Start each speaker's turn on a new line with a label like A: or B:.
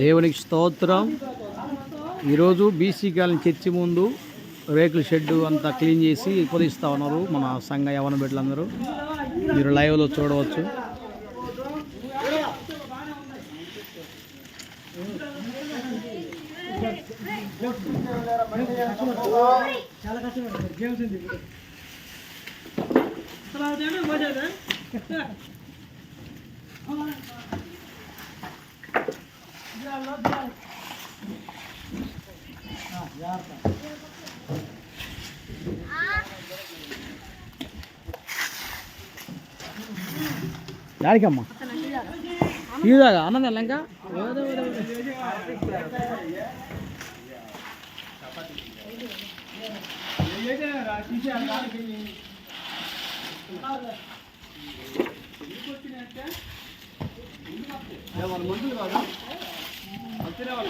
A: దేవునికి స్తోత్రం. ఈరోజు బీసీ కాలనీ చర్చి ముందు రేకుల షెడ్ అంతా క్లీన్ చేసి పొదిస్తూ ఉన్నారు మన సంఘ యవన బిడ్డలందరూ మీరు లైవ్లో చూడవచ్చు.
B: చాలా కష్టపడతారు
A: దానికమ్మా ఇదాగా అన్నది ఇంకా?
B: మందులు కాదు Gel abi.